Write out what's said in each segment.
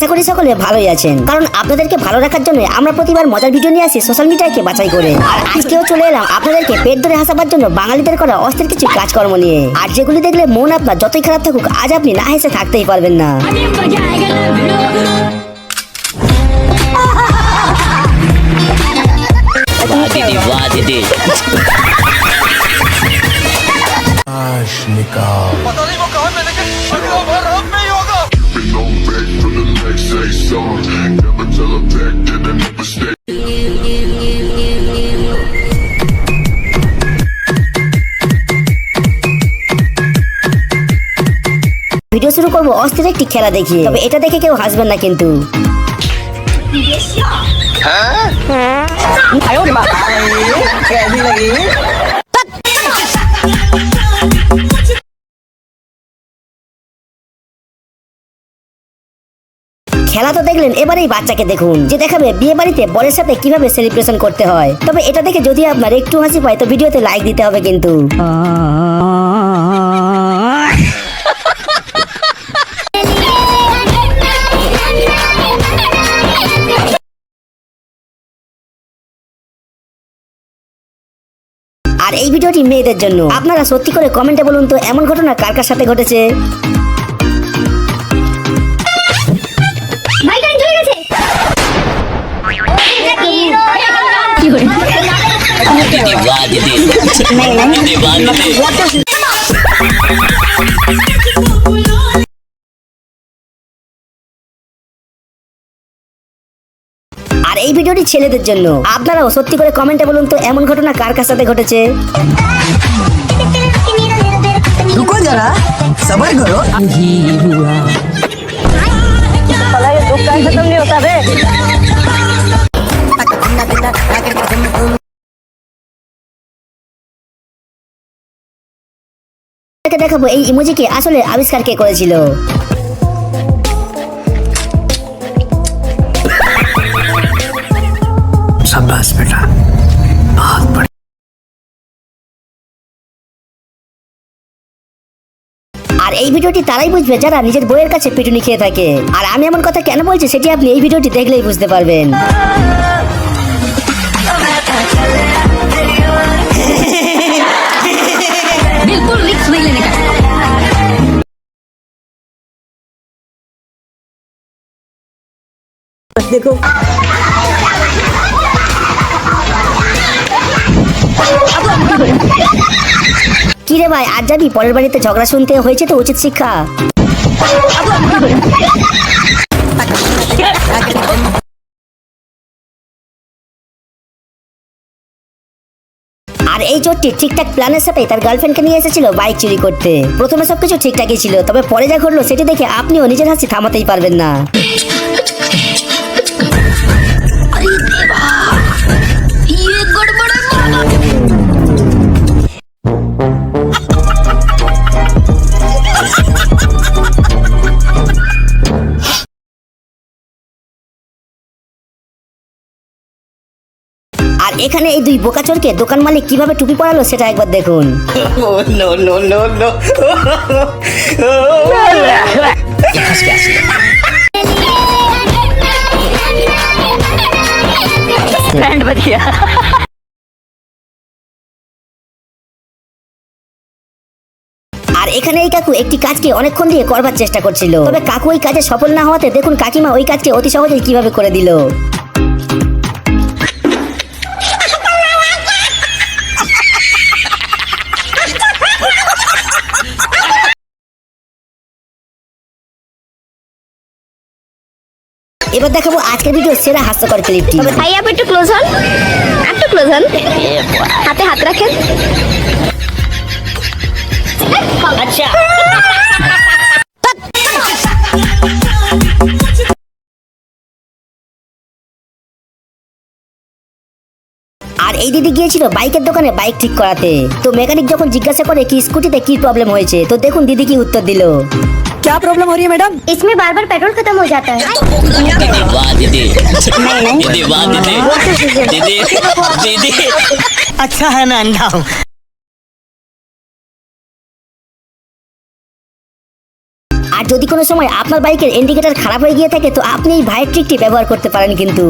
আশা করি সকলে ভালোই আছেন কারণ আপনাদেরকে ভালো রাখার জন্য আমরা প্রতিবার মজার ভিডিও নিয়ে আসি সোশ্যাল মিডিয়াকে বাছাই করে আর আজকেও চলে এলাম আপনাদেরকে পেট ধরে হাসাবার জন্য বাঙালিদের করা অস্থির কিছু কাজকর্ম নিয়ে আর যেগুলি দেখলে মন আপনার যতই খারাপ থাকুক আজ আপনি না হেসে থাকতেই পারবেন না अभी मजा आएगा ना भिड़ो वाह दीदी वाह दीदी पता नहीं वो कहा है Say song. Never tell a back, then I never stay. Video শুরু করব অস্থির একটি খেলা দেখিয়ে তবে এটা দেখে কেউ হাসবেন না কিন্তু খেলা তো দেখলেন এবার এই বাচ্চাকে দেখুন, যে দেখাবে বিয়ে বাড়িতে বরের সাথে কীভাবে সেলিব্রেশন করতে হয়। তবে এটা দেখে যদি আপনার একটু হাসি পায়, তো ভিডিওতে লাইক দিতে হবে কিন্তু। আর এই ভিডিওটি মেয়েদের জন্য। আপনারা সত্যি করে কমেন্টে বলুন তো, এমন ঘটনা কার কার সাথে ঘটেছে? আর এই ভিডিওটি ছেলেদের জন্য। আপনারাও সত্যি করে কমেন্টে বলুন তো এমন ঘটনা কার কার সাথে ঘটেছে? আপনাকে দেখাবো এই ইমোজিকে আসলে আবিষ্কার কে করেছিল। আর এই ভিডিওটি তারাই বুঝবে যারা নিজের বইয়ের কাছে পিটুনি খেয়ে থাকে। আর আমি এমন কথা কেন বলছি সেটি আপনি এই ভিডিওটি দেখলেই বুঝতে পারবেন। দেখো। কি রে ভাই, আর যাবি পরের বাড়িতে ঝগড়া শুনতে হয়েছে তো উচিত শিক্ষা। আর এই চোরটি ঠিকঠাক প্ল্যানের সাথে তার গার্লফ্রেন্ডকে নিয়ে এসেছিল বাইক চুরি করতে। প্রথমে সবকিছু ঠিকঠাকই ছিল, তবে পরে যা ঘটলো সেটি দেখে আপনিও নিজের হাসি থামাতেই পারবেন না। আর এখানে এই দুই বোকাচোরকে দোকান মালিক কীভাবে টুপি পরালো সেটা একবার দেখুন। नो नो नो बढ़िया আর এখানে এই কাকু একটি কাজকে অনেকক্ষণ দিয়ে করবার চেষ্টা করছিল। তবে কাকু ওই কাজে সফল না হওয়াতে দেখুন কাকিমা ওই কাজকে অতি সহজেই কীভাবে করে দিল। এবার দেখাবো আজকের ভিডিও সেরা হাস্যকর ক্লিপটি ভাই আপনি একটু ক্লোজ হন। একটু ক্লোজ হন। হাতে হাত রাখেন। আচ্ছা। আর এই দিদি গিয়েছিল বাইকের দোকানে বাইক ঠিক করাতে তো মেকানিক যখন জিজ্ঞাসা করে কি স্কুটিতে কি প্রবলেম হয়েছে তো দেখুন দিদি কি উত্তর দিল क्या प्रॉब्लम हो रही है मैडम इसमें बार बार पेट्रोल खत्म हो जाता है दीदी वाह दीदी दीदी वाह दीदी दीदी दीदी अच्छा है मैं अंधा हूँ আর যদি কোনো সময় আপনার বাইকের ইন্ডিকেটর খারাপ হয়ে গিয়ে থাকে তো আপনি এই ভাইয়ের ট্রিকটি ব্যবহার করতে পারেন কিন্তু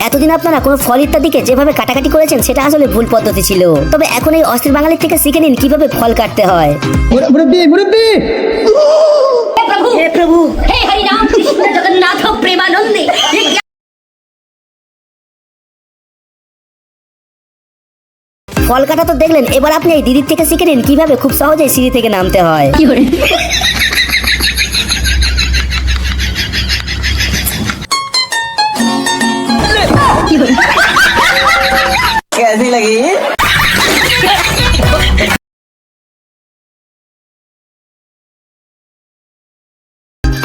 এতদিন আপনারা কোনো ফল ইত্যাদিকে যেভাবে কাটাকাটি করেছেন সেটা আসলে ভুল পদ্ধতি ছিল। তবে এখন এই অস্থির বাঙালির থেকে শিখে নিন কীভাবে ফল কাটতে হয়। হে প্রভু হে হরি রাম কৃষ্ণ জগন্নাথ প্রেমানন্দে কাটা তো দেখলেন এবার আপনি এই দিদির থেকে শিখে নিন কিভাবে খুব সহজেই সিঁড়ি থেকে নামতে হয় कैसी लगी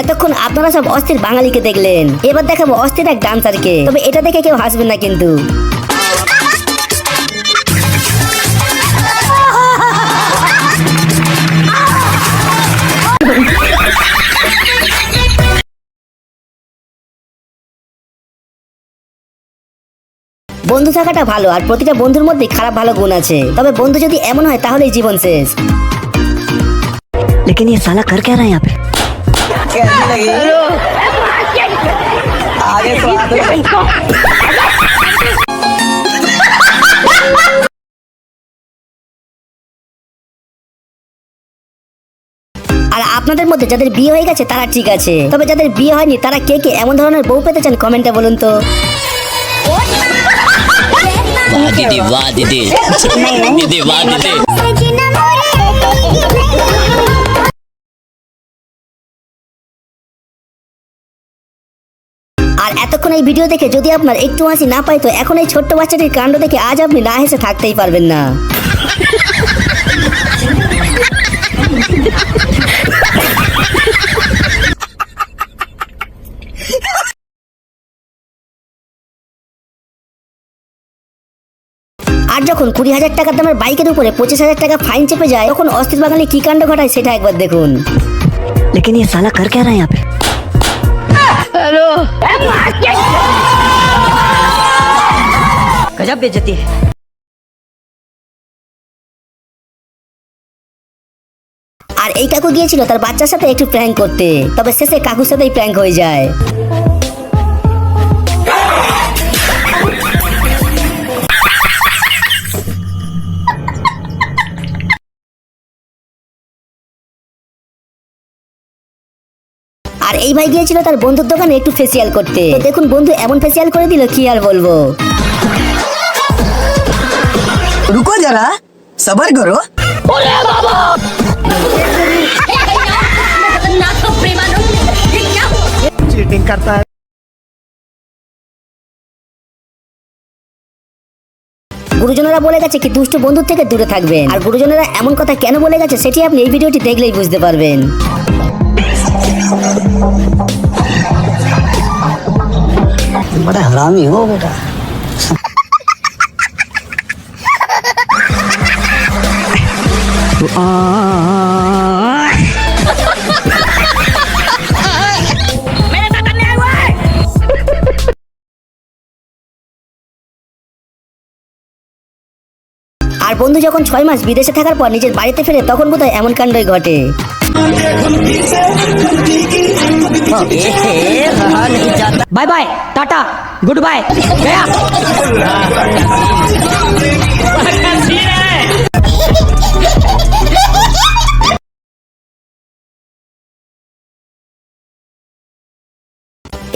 এতক্ষণ আপনারা সব অস্থির বাঙালিকে দেখলেন এবার দেখাবো অস্থির এক ডান্সারকে তবে এটা দেখে কেউ হাসবেন না কিন্তু বন্ধু থাকাটা ভালো আর প্রতিটা বন্ধুর মধ্যে খারাপ ভালো গুণ আছে তবে বন্ধু যদি এমন হয় তাহলেই জীবন শেষ लेकिन ये साला कर क्या रहा है यहाँ पे कैसी लगी आगे तो आगे আর আপনাদের মধ্যে যাদের বিয়ে হয়ে গেছে তারা ঠিক আছে তবে যাদের বিয়ে হয়নি তারা কে কে এমন ধরনের বউ পেতে চান কমেন্টে বলুন তো দিদি বাহ দিদি। দিদি বাহ দিদি। আর এতক্ষণ এই ভিডিও দেখে যদি আপনার একটু হাসি না পাই তো এখন এই ছোট্ট বাচ্চাটির কাণ্ড দেখে আজ আপনি না হেসে থাকতেই পারবেন না। আর যখন কুড়ি হাজার টাকার দামের বাইকের উপরে পঁচিশ হাজার টাকা ফাইন চেপে যায় তখন অস্থির বাঙালি কি কাণ্ড ঘটায় সেটা একবার দেখুন लेकिन ये साला कर क्या रहा है यहाँ पे गजब बेइज्जती है আর এই কাকু গিয়েছিল তার বাচ্চার সাথে একটু প্র্যাঙ্ক করতে তবে শেষে কাকুর সাথেই প্র্যাঙ্ক হয়ে যায় এই ভাই গিয়েছিল তার বন্ধুর দোকানে একটু ফেসিয়াল করতে তো দেখুন বন্ধু এমন ফেসিয়াল করে দিল কি আর বলবো रुको जरा सबर करो जगन्नाथ प्रेमानंद ये क्या चीटिंग करता है গুরুজনেরা বলে গেছে কি দুষ্ট বন্ধুর থেকে দূরে থাকবেন আর গুরুজনেরা এমন কথা কেন বলে গেছে সেটি আপনি এই ভিডিওটি দেখলেই বুঝতে পারবেন ഇവിടെ ഹറാമി നോക്കട്ടെ ആ আর বন্ধু যখন ছয় মাস বিদেশে থাকার পর নিজের বাড়িতে ফেরে, তখন বোধহয় এমন কাণ্ডই ঘটে। Bye bye, tata, good bye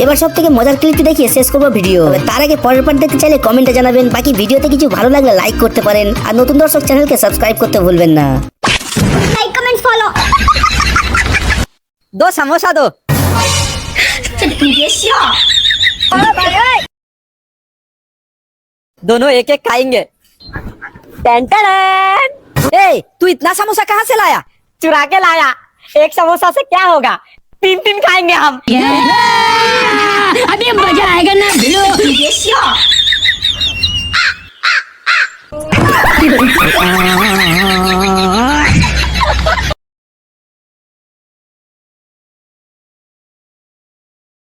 এবার সব থেকে মজার ক্লিপটি দেখিয়ে শেষ করবো ভিডিও তবে তার আগে পরের পার্ট দেখতে চাইলে কমেন্টে জানাবেন বাকি ভিডিওতে কিছু ভালো লাগলে লাইক করতে পারেন আর নতুন দর্শক চ্যানেলকে সাবস্ক্রাইব করতে ভুলবেন না लाइक कमेंट फॉलो दो समोसा दो दोनों एक एक खाएंगे टेन टेन ए तू इतना समोसा कहाँ से लाया चुरा के लाया एक समोसा से क्या होगा तीन तीन खाएंगे हम अभी मजा आएगा ना भिड़ो ये शो